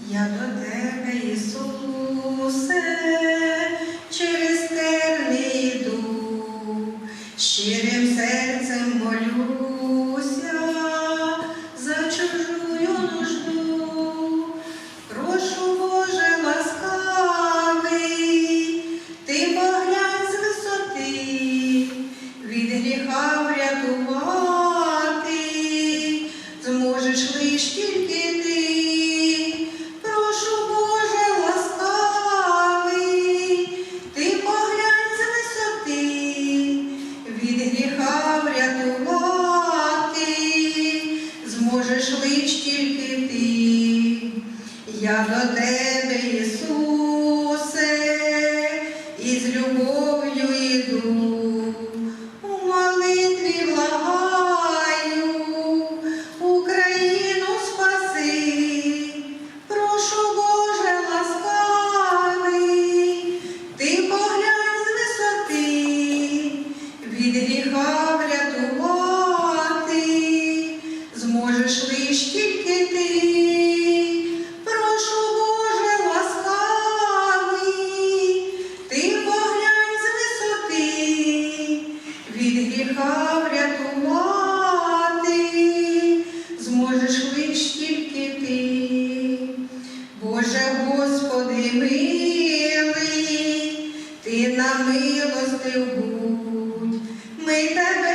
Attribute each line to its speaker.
Speaker 1: Я до тебе, Ісусе, через йду, щирим серцем молюся гріха врятувати, зможеш лиш тільки ти. Я до тебе. гріха врятувати, зможеш лиш тільки ти, Боже Господи, милий, ти на милости будь, ми тебе.